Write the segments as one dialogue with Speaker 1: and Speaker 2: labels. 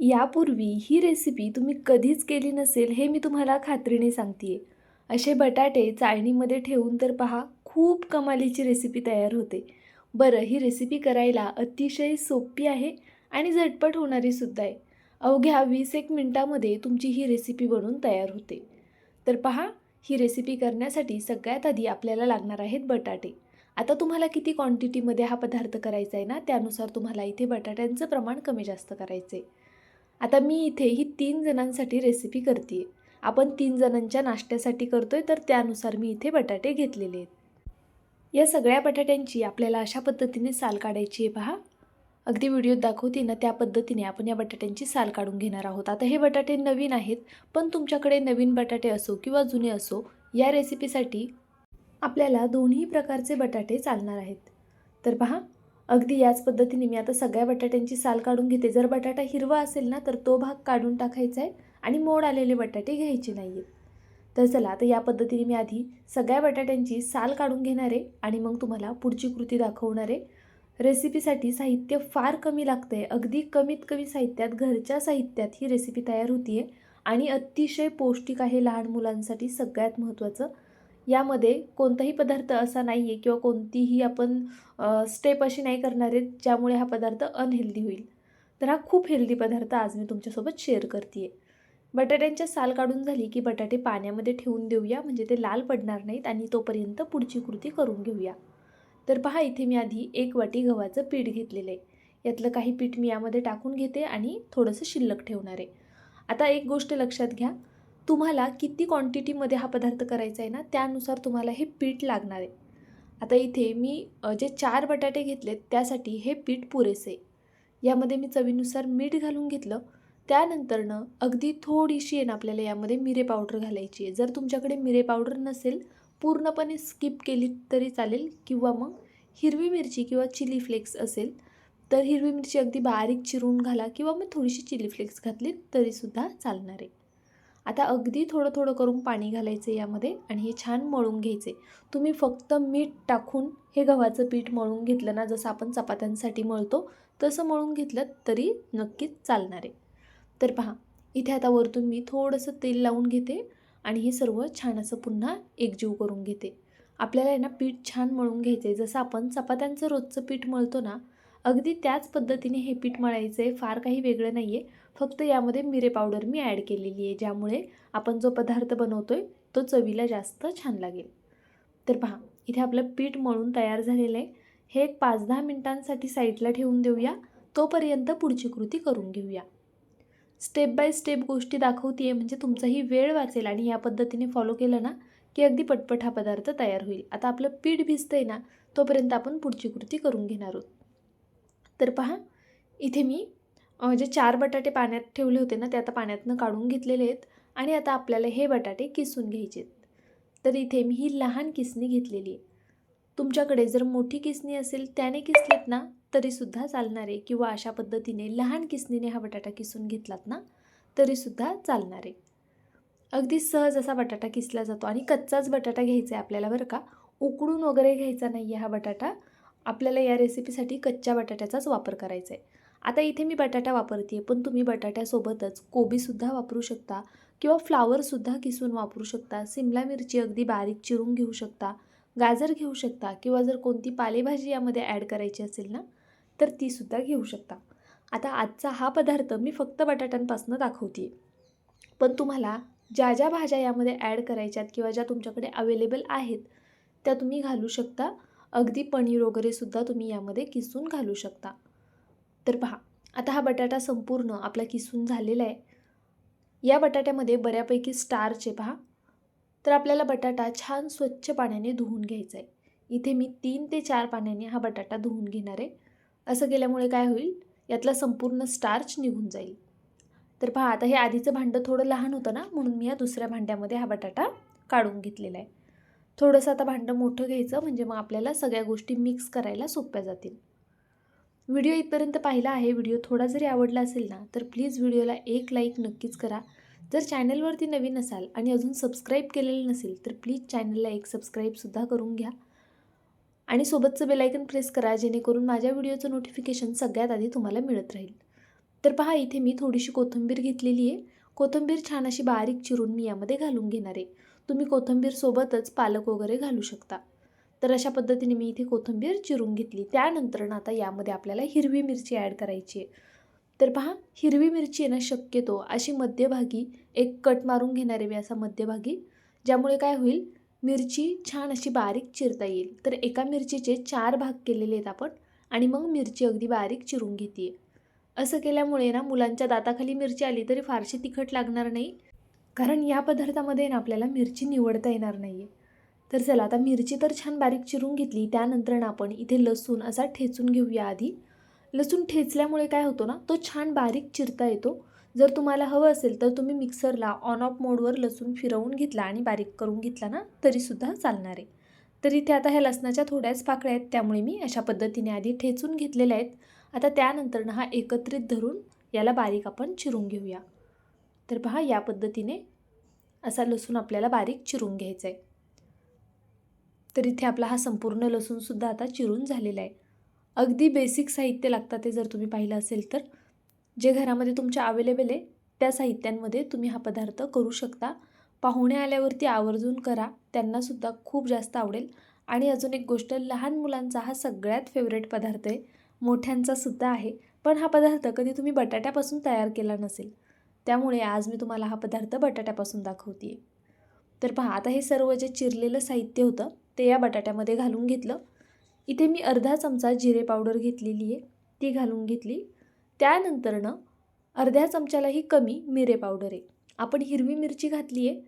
Speaker 1: यापूर्वी ही रेसिपी तुम्ही कधीच केली नसेल हे मी तुम्हाला खात्रीने सांगते आहे असे बटाटे चाळणीमध्ये ठेवून तर पहा खूप कमालीची रेसिपी तयार होते. बरं ही रेसिपी करायला अतिशय सोपी आहे आणि झटपट होणारी सुद्धा आहे. अवघ्या वीस एक मिनटामध्ये तुमची ही रेसिपी बनून तयार होते. तर पहा ही रेसिपी करण्यासाठी सगळ्यात आधी आपल्याला लागणार आहेत बटाटे. आता तुम्हाला किती क्वांटिटीमध्ये हा पदार्थ करायचा आहे ना त्यानुसार तुम्हाला इथे बटाट्यांचं प्रमाण कमी जास्त करायचं आहे आता मी इथे ही तीन जणांसाठी रेसिपी करते आपण तीन जणांच्या नाश्त्यासाठी करतोय तर त्यानुसार मी इथे बटाटे घेतलेले आहेत. या सगळ्या बटाट्यांची आपल्याला अशा पद्धतीने साल काढायची आहे पहा. अगदी व्हिडिओत दाखवते ना त्या पद्धतीने आपण या बटाट्यांची साल काढून घेणार आहोत. आता हे बटाटे नवीन आहेत पण तुमच्याकडे नवीन बटाटे असो किंवा जुने असो या रेसिपीसाठी आपल्याला दोन्ही प्रकारचे बटाटे चालणार आहेत. तर पहा अगदी याच पद्धतीने मी आता सगळ्या बटाट्यांची साल काढून घेते. जर बटाटा हिरवा असेल ना तर तो भाग काढून टाकायचा आहे आणि मोड आलेले बटाटे घ्यायचे नाही आहेत तर चला आता या पद्धतीने मी आधी सगळ्या बटाट्यांची साल काढून घेणार आहे आणि मग तुम्हाला पुढची कृती दाखवणार आहे. रेसिपीसाठी साहित्य फार कमी लागतं आहे अगदी कमीत कमी साहित्यात घरच्या साहित्यात ही रेसिपी तयार होती आहे आणि अतिशय पौष्टिक आहे लहान मुलांसाठी सगळ्यात महत्त्वाचं यामध्ये कोणताही पदार्थ असा नाही आहे किंवा कोणतीही आपण स्टेप अशी नाही करणार आहेत ज्यामुळे हा पदार्थ अनहेल्दी होईल. तर हा खूप हेल्दी पदार्थ आज मी तुमच्यासोबत शेअर करते आहे बटाट्यांच्या साल काढून झाली की बटाटे पाण्यामध्ये ठेवून देऊया म्हणजे ते लाल पडणार नाहीत आणि तोपर्यंत पुढची कृती करून घेऊया. तर पहा इथे मी आधी एक वाटी गव्हाचं पीठ घेतलेलं आहे. यातलं काही पीठ मी यामध्ये टाकून घेते आणि थोडंसं शिल्लक ठेवणार आहे. आता एक गोष्ट लक्षात घ्या. तुम्हाला किती क्वांटिटीमध्ये हा पदार्थ करायचा आहे ना त्यानुसार तुम्हाला हे पीठ लागणार आहे. आता इथे मी जे चार बटाटे घेतलेत त्यासाठी हे पीठ पुरेसे आहे. यामध्ये मी चवीनुसार मीठ घालून घेतलं. त्यानंतरनं अगदी थोडीशी आहे ना आपल्याला यामध्ये मिरे पावडर घालायची आहे. जर तुमच्याकडे मिरे पावडर नसेल पूर्णपणे स्किप केली तरी चालेल. किंवा मग हिरवी मिरची किंवा चिली फ्लेक्स असेल तर हिरवी मिरची अगदी बारीक चिरून घाला. किंवा मग थोडीशी चिली फ्लेक्स घातली तरीसुद्धा चालणार आहे. आता अगदी थोडं थोडं करून पाणी घालायचं यामध्ये आणि हे छान मळून घ्यायचे. तुम्ही फक्त मीठ टाकून हे गव्हाचं पीठ मळून घेतलं ना जसं आपण चपात्यांसाठी मळतो तसं मळून घेतलं तरी नक्कीच चालणार आहे. तर पहा इथे आता वरतून मी थोडंसं तेल लावून घेते आणि हे सर्व छान असं पुन्हा एकजीव करून घेते. आपल्याला आहे ना पीठ छान मळून घ्यायचं आहे जसं आपण चपात्यांचं रोजचं पीठ मळतो ना अगदी त्याच पद्धतीने हे पीठ मळायचं आहे फार काही वेगळं नाही आहे फक्त यामध्ये मिरे पावडर मी ॲड केलेली आहे ज्यामुळे आपण जो पदार्थ बनवतो आहे तो चवीला जास्त छान लागेल. तर पहा इथे आपलं पीठ मळून तयार झालेलं आहे. हे एक पाच दहा मिनटांसाठी साईडला ठेवून देऊया. तोपर्यंत पुढची कृती करून घेऊया. स्टेप बाय स्टेप गोष्टी दाखवते आहे म्हणजे तुमचाही वेळ वाचेल आणि या पद्धतीने फॉलो केलं ना की अगदी पटपट हा पदार्थ तयार होईल. आता आपलं पीठ भिजतं आहे ना तोपर्यंत आपण पुढची कृती करून घेणार आहोत. तर पहा इथे मी जे चार बटाटे पाण्यात ठेवले होते ना ते आता पाण्यातनं काढून घेतलेले आहेत आणि आता आपल्याला हे बटाटे किसून घ्यायचे आहेत. तर इथे मी ही लहान किसणी घेतलेली आहे. तुमच्याकडे जर मोठी किसणी असेल त्याने किसलीत ना तरीसुद्धा चालणार आहे. किंवा अशा पद्धतीने लहान किसणीने हा बटाटा किसून घेतलात ना तरीसुद्धा चालणार आहे. अगदी सहज असा बटाटा किसला जातो आणि कच्चाच बटाटा घ्यायचा आहे आपल्याला बरं का. उकडून वगैरे घ्यायचा नाही आहे हा बटाटा. आपल्याला या रेसिपीसाठी कच्च्या बटाट्याचाच वापर करायचा आहे. आता इथे मी बटाटा वापरते पण तुम्ही बटाट्यासोबतच कोबीसुद्धा वापरू शकता किंवा फ्लावरसुद्धा किसून वापरू शकता. सिमला मिरची अगदी बारीक चिरून घेऊ शकता गाजर घेऊ शकता किंवा जर कोणती पालेभाजी यामध्ये ॲड करायची असेल ना तर तीसुद्धा घेऊ शकता. आता आजचा हा पदार्थ मी फक्त बटाट्यांपासून दाखवते पण तुम्हाला ज्या ज्या भाज्या यामध्ये ॲड करायच्यात किंवा ज्या तुमच्याकडे अवेलेबल आहेत त्या तुम्ही घालू शकता. अगदी पनीर वगैरेसुद्धा तुम्ही यामध्ये किसून घालू शकता. तर पहा आता हा बटाटा संपूर्ण आपला किसून झालेला आहे. या बटाट्यामध्ये बऱ्यापैकी स्टार्च आहे पहा. तर आपल्याला बटाटा छान स्वच्छ पाण्याने धुवून घ्यायचा आहे. इथे मी तीन ते चार पाण्याने हा बटाटा धुवून घेणार आहे. असं केल्यामुळे काय होईल? यातला संपूर्ण स्टार्च निघून जाईल. तर पहा आता हे आधीचं भांडं थोडं लहान होतं ना म्हणून मी या दुसऱ्या भांड्यामध्ये हा बटाटा काढून घेतलेला आहे. थोडंसं आता भांडं मोठं घ्यायचं म्हणजे मग आपल्याला सगळ्या गोष्टी मिक्स करायला सोप्या जातील. व्हिडिओ इथपर्यंत पाहिला आहे व्हिडिओ थोडा जरी आवडला असेल ना तर प्लीज व्हिडिओला एक लाईक नक्कीच करा. जर चॅनलवरती नवीन असाल आणि अजून सबस्क्राईब केलेलं नसेल तर प्लीज चॅनलला एक सबस्क्राईबसुद्धा करून घ्या. आणि सोबतचं बेलायकन प्रेस करा जेणेकरून माझ्या व्हिडिओचं नोटिफिकेशन सगळ्यात आधी तुम्हाला मिळत राहील. तर पहा इथे मी थोडीशी कोथिंबीर घेतलेली आहे. कोथिंबीर छान अशी बारीक चिरून मी यामध्ये घालून घेणार आहे. तुम्ही कोथिंबीरसोबतच पालक वगैरे घालू शकता. तर अशा पद्धतीने मी इथे कोथिंबीर चिरून घेतली. त्यानंतर ना आता यामध्ये आपल्याला हिरवी मिरची ॲड करायची आहे. तर पहा हिरवी मिरची आहे ना शक्यतो अशी मध्यभागी एक कट मारून घेणारे मी असा मध्यभागी. ज्यामुळे काय होईल मिरची छान अशी बारीक चिरता येईल. तर एका मिरचीचे चार भाग केलेले आहेत आपण आणि मग मिरची अगदी बारीक चिरून घेते असं केल्यामुळे ना मुलांच्या दाताखाली मिरची आली तरी फारशी तिखट लागणार नाही. कारण या पदार्थामध्ये ना आपल्याला मिरची निवडता येणार नाही आहे तर चला आता मिरची तर छान बारीक चिरून घेतली. त्यानंतर आपण इथे लसूण असा ठेचून घेऊया आधी. लसूण ठेचल्यामुळे काय होतो ना तो छान बारीक चिरता येतो. जर तुम्हाला हवं असेल तर तुम्ही मिक्सरला ऑन ऑफ मोडवर लसूण फिरवून घेतला आणि बारीक करून घेतला ना तरीसुद्धा चालणार आहे. तर इथे आता ह्या लसणाच्या थोड्याच पाकळ्या आहेत त्यामुळे मी अशा पद्धतीने आधी ठेचून घेतलेल्या आहेत. आता त्यानंतर ना हा एकत्रित धरून याला बारीक आपण चिरून घेऊया. तर पहा या पद्धतीने असा लसूण आपल्याला बारीक चिरून घ्यायचा आहे. तर इथे आपला हा संपूर्ण लसूणसुद्धा आता चिरून झालेला आहे. अगदी बेसिक साहित्य लागतं ते जर तुम्ही पाहिलं असेल तर. जे घरामध्ये तुमच्या अवेलेबल आहे त्या साहित्यांमध्ये तुम्ही हा पदार्थ करू शकता. पाहुणे आल्यावरती आवर्जून करा त्यांनासुद्धा खूप जास्त आवडेल. आणि अजून एक गोष्ट लहान मुलांचा हा सगळ्यात फेवरेट पदार्थ आहे. मोठ्यांचा सुद्धा आहे. पण हा पदार्थ कधी तुम्ही बटाट्यापासून तयार केला नसेल. त्यामुळे आज मी तुम्हाला हा पदार्थ बटाट्यापासून दाखवते तर पहा आता हे सर्व जे चिरलेलं साहित्य होतं ते या बटाट्यामध्ये घालून घेतलं. इथे मी अर्धा चमचा जिरे पावडर घेतलेली आहे ती घालून घेतली. त्यानंतरनं अर्ध्या चमच्यालाही कमी मिरे पावडर आहे. आपण हिरवी मिरची घातली आहे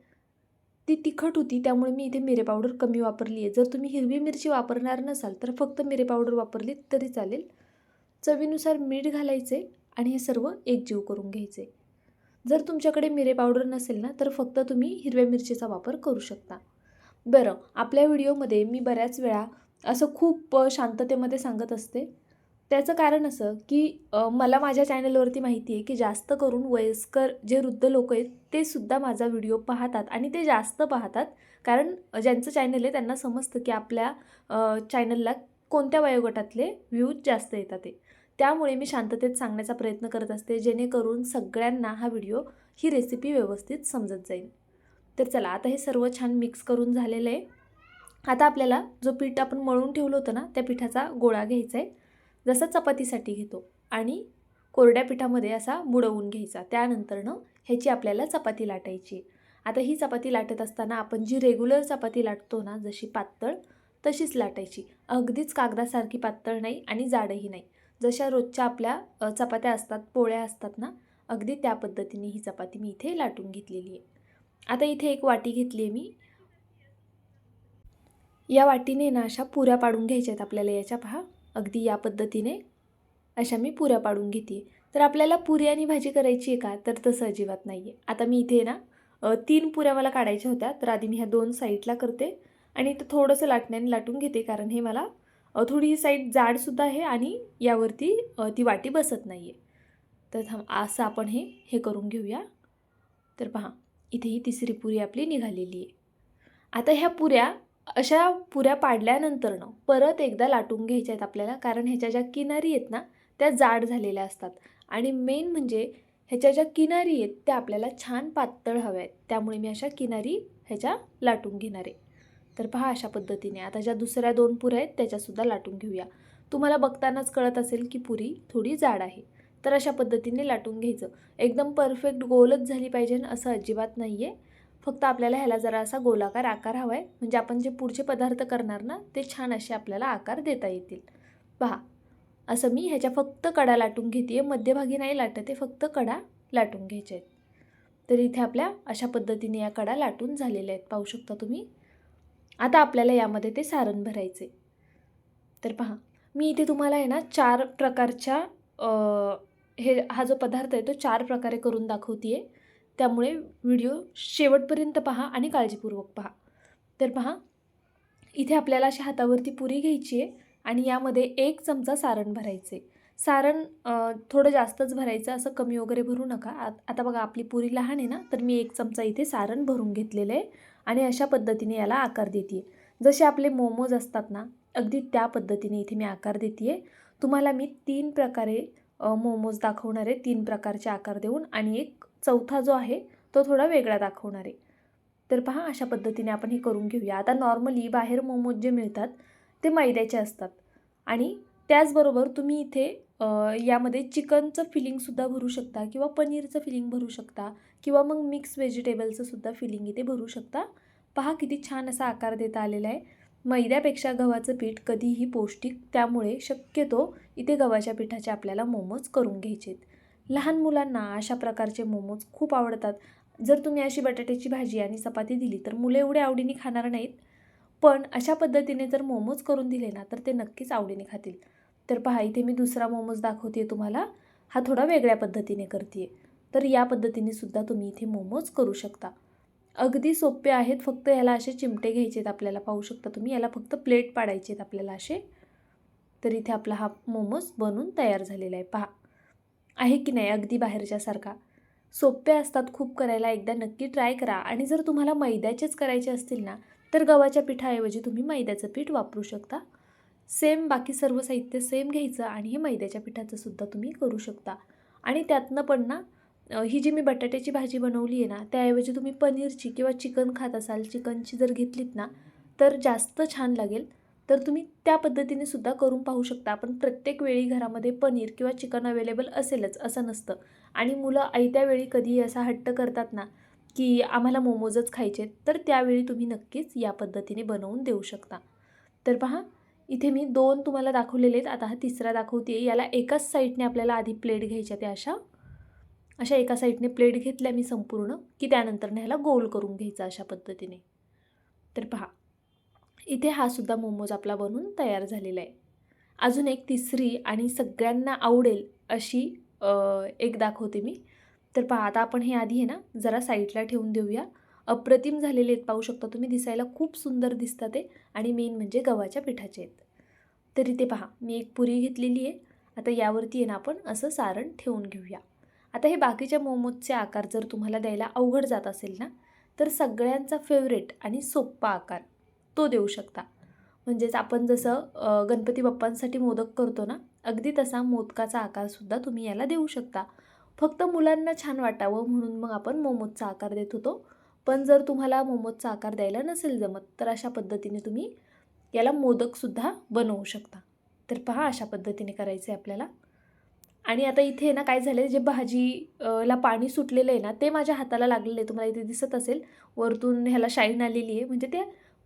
Speaker 1: ती तिखट होती त्यामुळे मी इथे मिरे पावडर कमी वापरली आहे. जर तुम्ही हिरवी मिरची वापरणार नसाल तर फक्त मिरे पावडर वापरली तरी चालेल. चवीनुसार मीठ घालायचे आणि हे सर्व एकजीव करून घ्यायचे जर तुमच्याकडे मिरे पावडर नसेल ना तर फक्त तुम्ही हिरव्या मिरचीचा वापर करू शकता. बरं आपल्या व्हिडिओमध्ये मी बऱ्याच वेळा असं खूप शांततेमध्ये सांगत असते. त्याचं कारण असं की मला माझ्या चॅनलवरती माहिती आहे की जास्त करून वयस्कर जे वृद्ध लोक आहेत ते सुद्धा माझा व्हिडिओ पाहतात आणि ते जास्त पाहतात. कारण ज्यांचं चॅनल आहे त्यांना समजतं की आपल्या चॅनलला कोणत्या वयोगटातले व्ह्यूज जास्त येतात ते. त्यामुळे मी शांततेत सांगण्याचा प्रयत्न करत असते जेणेकरून सगळ्यांना हा व्हिडिओ ही रेसिपी व्यवस्थित समजत जाईल. तर चला आता हे सर्व छान मिक्स करून झालेलं आहे. आता आपल्याला जो पीठ आपण मळून ठेवलं होतं ना त्या पिठाचा गोळा घ्यायचा आहे जसा चपातीसाठी घेतो आणि कोरड्या पिठामध्ये असा बुडवून घ्यायचा. त्यानंतरनं ह्याची आपल्याला चपाती लाटायची आता ही चपाती लाटत असताना आपण जी रेग्युलर चपाती लाटतो ना जशी पातळ तशीच लाटायची. अगदीच कागदासारखी पातळ नाही आणि जाडही नाही. जशा रोजच्या आपल्या चपात्या असतात पोळ्या असतात ना अगदी त्या पद्धतीने ही चपाती मी इथे लाटून घेतलेली आहे. आता इथे एक वाटी घेतली आहे मी. या वाटीने ना अशा पुऱ्या पाडून घ्यायच्या आहेत आपल्याला याच्या पहा. अगदी या पद्धतीने अशा मी पुऱ्या पाडून घेते. तर आपल्याला पुरी आणि भाजी करायची आहे का? तर तसं अजिबात नाही आहे आता मी इथे ना तीन पुऱ्या मला काढायच्या होत्या. तर आधी मी ह्या दोन साईडला करते आणि इथं थोडंसं लाटण्याने लाटून घेते कारण हे मला थोडी ही साईड जाडसुद्धा आहे आणि यावरती ती वाटी बसत नाही आहे तर थांब असं आपण हे हे करून घेऊया. तर पहा इथे ही तिसरी पुरी आपली निघालेली आहे. आता ह्या पुऱ्या अशा पुऱ्या पाडल्यानंतरनं परत एकदा लाटून घ्यायच्या आहेत आपल्याला कारण ह्याच्या ज्या किनारी आहेत ना त्या जाड झालेल्या असतात. आणि मेन म्हणजे ह्याच्या ज्या किनारी आहेत त्या आपल्याला छान पातळ हव्या आहेत. त्यामुळे मी अशा किनारी ह्याच्या लाटून घेणार आहे. तर पहा अशा पद्धतीने आता ज्या दुसऱ्या दोन पुऱ्या आहेत त्याच्यासुद्धा लाटून घेऊया. तुम्हाला बघतानाच कळत असेल की पुरी थोडी जाड आहे. तर अशा पद्धतीने लाटून घ्यायचं. एकदम परफेक्ट गोलच झाली पाहिजे असं अजिबात नाही आहे फक्त आपल्याला ह्याला जरा असा गोलाकार आकार हवा आहे म्हणजे आपण जे पुढचे पदार्थ करणार ना ते छान असे आपल्याला आकार देता येतील. पहा असं मी ह्याच्या फक्त कडा लाटून घेते आहे मध्यभागी नाही लाटत आहे फक्त कडा लाटून घ्यायच्या आहेत. तर इथे आपल्या अशा पद्धतीने या कडा लाटून झालेल्या आहेत. पाहू शकता तुम्ही? आता आपल्याला यामध्ये ते सारण भरायचे तर पहा मी इथे तुम्हाला आहे ना चार प्रकारच्या हे हा जो पदार्थ आहे तो चार प्रकारे करून दाखवते आहे त्यामुळे व्हिडिओ शेवटपर्यंत पहा आणि काळजीपूर्वक पहा. तर पहा इथे आपल्याला अशा हातावरती पुरी घ्यायची आहे आणि यामध्ये एक चमचा सारण भरायचं. आहे सारण थोडं जास्तच भरायचं असं कमी वगैरे भरू नका. आता बघा आपली पुरी लहान आहे ना तर मी एक चमचा इथे सारण भरून घेतलेलं आहे आणि अशा पद्धतीने याला आकार देते जसे आपले मोमोज असतात ना अगदी त्या पद्धतीने इथे मी आकार देते आहे तुम्हाला मी तीन प्रकारे मोमोज दाखवणार आहे. तीन प्रकारचे आकार देऊन आणि एक चौथा जो आहे तो थोडा वेगळा दाखवणार आहे. तर पहा अशा पद्धतीने आपण हे करून घेऊया. आता नॉर्मली बाहेर मोमोज जे मिळतात ते मैद्याचे असतात. आणि त्याचबरोबर तुम्ही इथे यामध्ये चिकनचं फिलिंगसुद्धा भरू शकता किंवा पनीरचं फिलिंग भरू शकता किंवा मग मिक्स व्हेजिटेबलचं सुद्धा फिलिंग इथे भरू शकता. पहा किती छान असा आकार देता आलेला आहे. मैद्यापेक्षा गव्हाचं पीठ कधीही पौष्टिक त्यामुळे शक्यतो इथे गव्हाच्या पिठाचे आपल्याला मोमोज करून घ्यायचे आहेत लहान मुलांना अशा प्रकारचे मोमोज खूप आवडतात. जर तुम्ही अशी बटाट्याची भाजी आणि चपाती दिली तर मुलं एवढे आवडीने खाणार नाहीत. पण अशा पद्धतीने जर मोमोज करून दिले ना तर ते नक्कीच आवडीने खातील. तर पहा इथे मी दुसरा मोमोज दाखवते तुम्हाला. हा थोडा वेगळ्या पद्धतीने करते तर या पद्धतीने सुद्धा तुम्ही इथे मोमोज करू शकता. अगदी सोपे आहेत फक्त याला असे चिमटे घ्यायचे आहेत आपल्याला. पाहू शकता तुम्ही याला फक्त प्लेट पाडायचे आहेत आपल्याला असे. तर इथे आपला हा मोमोज बनून तयार झालेला आहे. पहा. आहे की नाही अगदी बाहेरच्यासारखा सोपे असतात खूप करायला. एकदा नक्की ट्राय करा. आणि जर तुम्हाला मैद्याचेच करायचे असतील ना तर गव्हाच्या पिठाऐवजी तुम्ही मैद्याचं पीठ वापरू शकता. सेम बाकी सर्व साहित्य सेम घ्यायचं आणि हे मैद्याच्या पिठाचं सुद्धा तुम्ही करू शकता. आणि त्यातनं पण ना ही जी मी बटाट्याची भाजी बनवली आहे ना त्याऐवजी तुम्ही पनीरची किंवा चिकन खात असाल चिकनची जर घेतलीत ना तर जास्त छान लागेल. तर तुम्ही त्या पद्धतीने सुद्धा करून पाहू शकता. आपण प्रत्येक वेळी घरामध्ये पनीर किंवा चिकन अवेलेबल असेलच असं नसतं. आणि मुलं आयत्या वेळी कधीही असा हट्ट करतात ना की आम्हाला मोमोजच खायचे आहेत, तर त्यावेळी तुम्ही नक्कीच या पद्धतीने बनवून देऊ शकता. तर पहा इथे मी दोन तुम्हाला दाखवलेले आहेत. आता हा तिसरा दाखवते याला एकाच साईडने आपल्याला आधी प्लेट घ्यायच्या त्या अशा. अशा एका साईडने प्लेट घेतल्या मी संपूर्ण की त्यानंतर ह्याला गोल करून घ्यायचा अशा पद्धतीने. तर पहा इथे हा सुद्धा मोमोज आपला बनून तयार झालेला आहे. अजून एक तिसरी आणि सगळ्यांना आवडेल अशी एक दाखवते मी. तर पहा आता आपण हे आधी आहे ना जरा साईडला ठेवून देऊया. अप्रतिम झालेले आहेत पाहू शकता तुम्ही दिसायला खूप सुंदर दिसतात ते आणि मेन म्हणजे गव्हाच्या पिठाचे आहेत. तर इथे पहा मी एक पुरी घेतलेली आहे. आता यावरती आहे ना आपण असं सारण ठेवून घेऊया. आता हे बाकीच्या मोमोजचे आकार जर तुम्हाला द्यायला अवघड जात असेल ना तर सगळ्यांचा फेवरेट आणि सोप्पा आकार तो देऊ शकता. म्हणजेच आपण जसं गणपती बाप्पांसाठी मोदक करतो ना अगदी तसा मोदकाचा आकारसुद्धा तुम्ही याला देऊ शकता. फक्त मुलांना छान वाटावं म्हणून मग आपण मोमोजचा आकार देत होतो. पण जर तुम्हाला मोमोजचा आकार द्यायला नसेल जमत तर अशा पद्धतीने तुम्ही याला मोदकसुद्धा बनवू शकता. तर पहा अशा पद्धतीने करायचं आहे आपल्याला. आणि आता इथे ना काय झालं जे भाजी ला पाणी सुटलेलं आहे ना ते माझ्या हाताला लागलेलं आहे. तुम्हाला इथे दिसत असेल वरतून ह्याला शाईन आलेली आहे. म्हणजे ते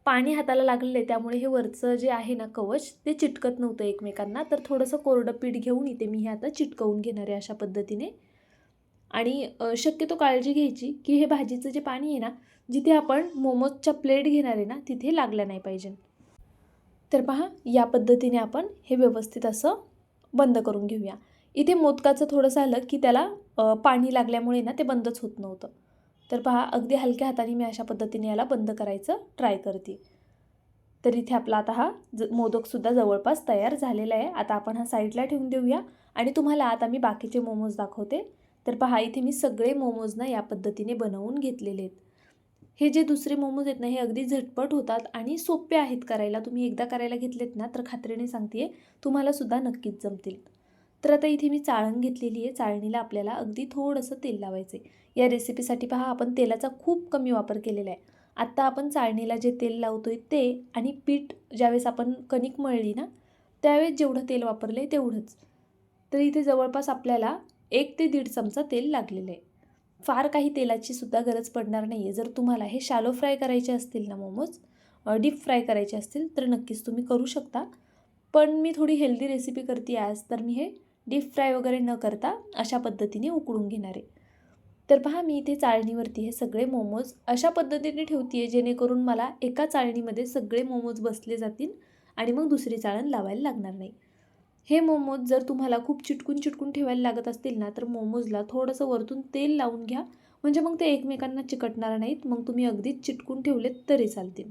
Speaker 1: पाणी हाताला लागलेलं आहे. त्यामुळे हे वरचं जे आहे ना कवच ते चिटकत नव्हतं एकमेकांना. तर थोडंसं कोरडं पीठ घेऊन इथे मी हे आता चिटकवून घेणार आहे अशा पद्धतीने. आणि शक्यतो काळजी घ्यायची की हे भाजीचं जे पाणी आहे ना जिथे आपण मोमोजच्या प्लेट घेणार आहे ना तिथे लागलं नाही पाहिजे. तर पहा या पद्धतीने आपण हे व्यवस्थित असं बंद करून घेऊया. इथे मोदकाचं थोडंसं आलं की त्याला पाणी लागल्यामुळे ना ते बंदच होत नव्हतं. तर पहा अगदी हलक्या हाताने मी अशा पद्धतीने याला बंद करायचं ट्राय करते. तर इथे आपला आता हा ज मोदकसुद्धा जवळपास तयार झालेला आहे. आता आपण हा साईडला ठेवून देऊया. आणि तुम्हाला आता मी बाकीचे मोमोज दाखवते. तर पहा इथे मी सगळे मोमोजना या पद्धतीने बनवून घेतलेले आहेत. हे जे दुसरे मोमोज आहेत ना हे अगदी झटपट होतात आणि सोपे आहेत करायला. तुम्ही एकदा करायला घेतलेत ना तर खात्रीने सांगते तुम्हालासुद्धा नक्कीच जमतील. तर आता इथे मी चाळण घेतलेली आहे. चाळणीला आपल्याला अगदी थोडंसं तेल लावायचं आहे या रेसिपीसाठी पहा आपण तेलाचा खूप कमी वापर केलेला आहे. आत्ता आपण चाळणीला जे तेल लावतो आहे ते आणि पीठ ज्यावेळेस आपण कणिक मळली ना त्यावेळेस जेवढं तेल वापरलं आहे तेवढंच. तर इथे जवळपास आपल्याला एक ते दीड चमचा तेल लागलेलं आहे फार काही तेलाची सुद्धा गरज पडणार नाही आहे जर तुम्हाला हे शालो फ्राय करायचे असतील ना मोमोज डीप फ्राय करायचे असतील तर नक्कीच तुम्ही करू शकता. पण मी थोडी हेल्दी रेसिपी करते आज तर मी हे डीप फ्राय वगैरे न करता अशा पद्धतीने उकळून घेणार आहे. तर पहा मी इथे चाळणीवरती हे सगळे मोमोज अशा पद्धतीने ठेवते आहे जेणेकरून मला एका चाळणीमध्ये सगळे मोमोज बसले जातील आणि मग दुसरी चाळण लावायला लागणार नाही. हे मोमोज जर तुम्हाला खूप चिटकून चिटकून ठेवायला लागत असतील ना तर मोमोजला थोडंसं वरतून तेल लावून घ्या. म्हणजे मग ते एकमेकांना चिकटणार नाहीत मग तुम्ही अगदीच चिटकून ठेवलेत तरी चालतील.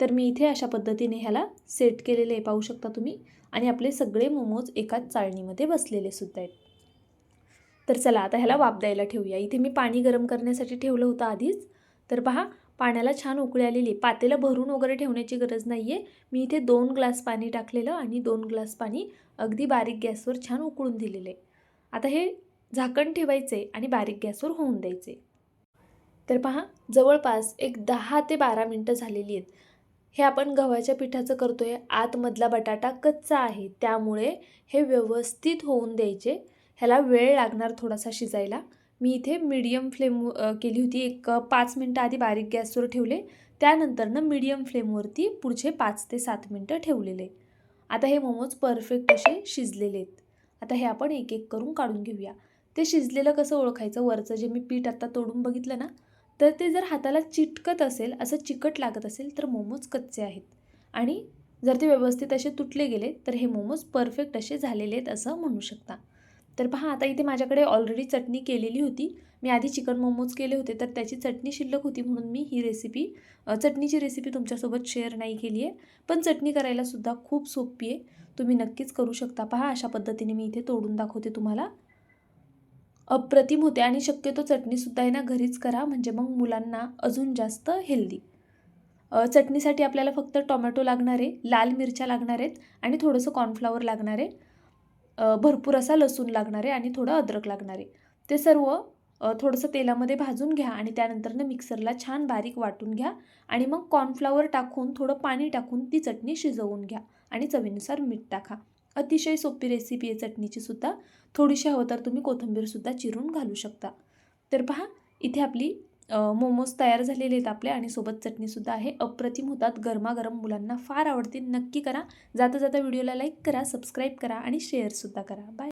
Speaker 1: तर मी इथे अशा पद्धतीने ह्याला सेट केलेले आहे पाहू शकता तुम्ही. आणि आपले सगळे मोमोज एकाच चाळणीमध्ये बसलेले सुद्धा आहेत. तर चला आता ह्याला वाप द्यायला ठेवूया. इथे मी पाणी गरम करण्यासाठी ठेवलं होतं आधीच. तर पहा पाण्याला छान उकळी आलेली आहे. पातेलं भरून वगैरे ठेवण्याची गरज नाही आहे मी इथे दोन ग्लास पाणी टाकलेलं आणि दोन ग्लास पाणी अगदी बारीक गॅसवर छान उकळून दिलेलं आहे. आता हे झाकण ठेवायचे आणि बारीक गॅसवर होऊन द्यायचे. तर पहा जवळपास एक दहा ते बारा मिनटं झालेली आहेत. हे आपण गव्हाच्या पिठाचं करतो आहे आतमधला बटाटा कच्चा आहे. त्यामुळे हे व्यवस्थित होऊन द्यायचे. ह्याला वेळ लागणार थोडासा शिजायला. मी इथे मीडियम फ्लेम केली होती. एक पाच मिनटं आधी बारीक गॅसवर ठेवले. त्यानंतरनं मीडियम फ्लेमवरती पुढचे पाच ते सात मिनटं ठेवलेले. आता हे मोमोज परफेक्ट असे शिजलेले आहेत. आता हे आपण एक एक करून काढून घेऊया. ते शिजलेलं कसं ओळखायचं? वरचं जे मी पीठ आत्ता तोडून बघितलं ना तर ते जर हाताला चिटकत असेल असं चिकट लागत असेल तर मोमोज कच्चे आहेत. आणि जर ते व्यवस्थित असे तुटले गेले तर हे मोमोज परफेक्ट असे झालेले आहेत असं म्हणू शकता. तर पहा आता इथे माझ्याकडे ऑलरेडी चटणी केलेली होती. मी आधी चिकन मोमोज केले होते तर त्याची चटणी शिल्लक होती म्हणून मी ही रेसिपी चटणीची रेसिपी तुमच्यासोबत शेअर नाही केली आहे. पण चटणी करायलासुद्धा खूप सोपी आहे. तुम्ही नक्कीच करू शकता. पहा अशा पद्धतीने मी इथे तोडून दाखवते तुम्हाला. अप्रतिम होते आणि शक्यतो चटणीसुद्धा आहे ना घरीच करा. म्हणजे मग मुलांना अजून जास्त हेल्दी चटणीसाठी आपल्याला फक्त टोमॅटो लागणार आहे लाल मिरच्या लागणार आहेत आणि थोडंसं कॉर्नफ्लॉवर लागणार आहे. भरपूर असा लसूण लागणार आहे आणि थोडं अद्रक लागणार आहे. ते सर्व थोडंसं तेलामध्ये भाजून घ्या आणि त्यानंतरनं मिक्सरला छान बारीक वाटून घ्या आणि मग कॉर्नफ्लॉवर टाकून थोडं पाणी टाकून ती चटणी शिजवून घ्या आणि चवीनुसार मीठ टाका. अतिशय सोपी रेसिपी आहे चटणीची सुद्धा. थोडीशी हवं तर तुम्ही कोथिंबीरसुद्धा चिरून घालू शकता. तर पहा इथे आपली मोमोज तयार झालेले आहेत आपले आणि सोबत चटणीसुद्धा आहे. अप्रतिम होतात. गरमागरम मुलांना फार आवडतील. नक्की करा. जाता जाता व्हिडिओला लाईक करा सबस्क्राईब करा आणि शेअरसुद्धा करा. बाय.